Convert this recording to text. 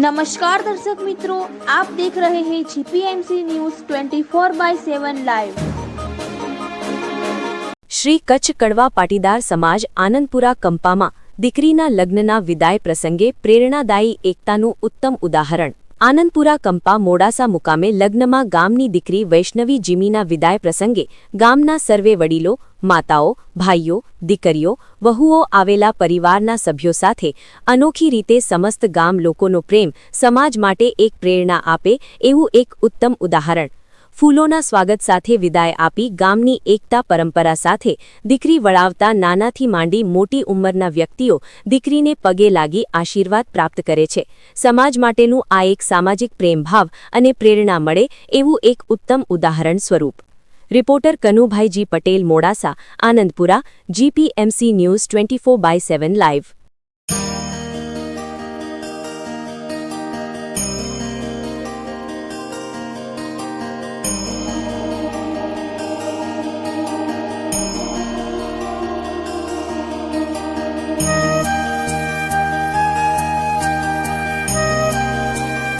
નમસ્કાર દર્શક મિત્રો આપ દેખ રહે હૈ GPMC news 24 by 7 live Shri Kutch Kadva Patidar સમાજ આનંદપુરા કંપામાં દીકરીના લગ્નના વિદાય પ્રસંગે પ્રેરણાદાયી એકતાનું ઉત્તમ ઉદાહરણ. આનંદપુરા કંપા મોડાસા મુકામે લગ્નમાં ગામની દીકરી વૈષ્ણવી જીમીના વિદાય પ્રસંગે ગામના સર્વે વડીલો, માતાઓ, ભાઈઓ, દીકરીઓ, વહુઓ આવેલા પરિવારના સભ્યો સાથે અનોખી રીતે સમસ્ત ગામ લોકોનો પ્રેમ સમાજ માટે એક પ્રેરણા આપે એવું એક ઉત્તમ ઉદાહરણ ફૂલોના સ્વાગત સાથે વિદાય આપી ગામની એકતા પરંપરા સાથે દીકરી વળાવતા નાનાથી માંડી મોટી ઉંમરના વ્યક્તિઓ દીકરીને પગે લાગી આશીર્વાદ પ્રાપ્ત કરે છે. સમાજ માટેનું આ એક સામાજિક પ્રેમભાવ અને પ્રેરણા મળે એવું એક ઉત્તમ ઉદાહરણ સ્વરૂપ. Reporter કનુભાઈજી Patel Modasa, Anandpura, GPMC news twenty by seven live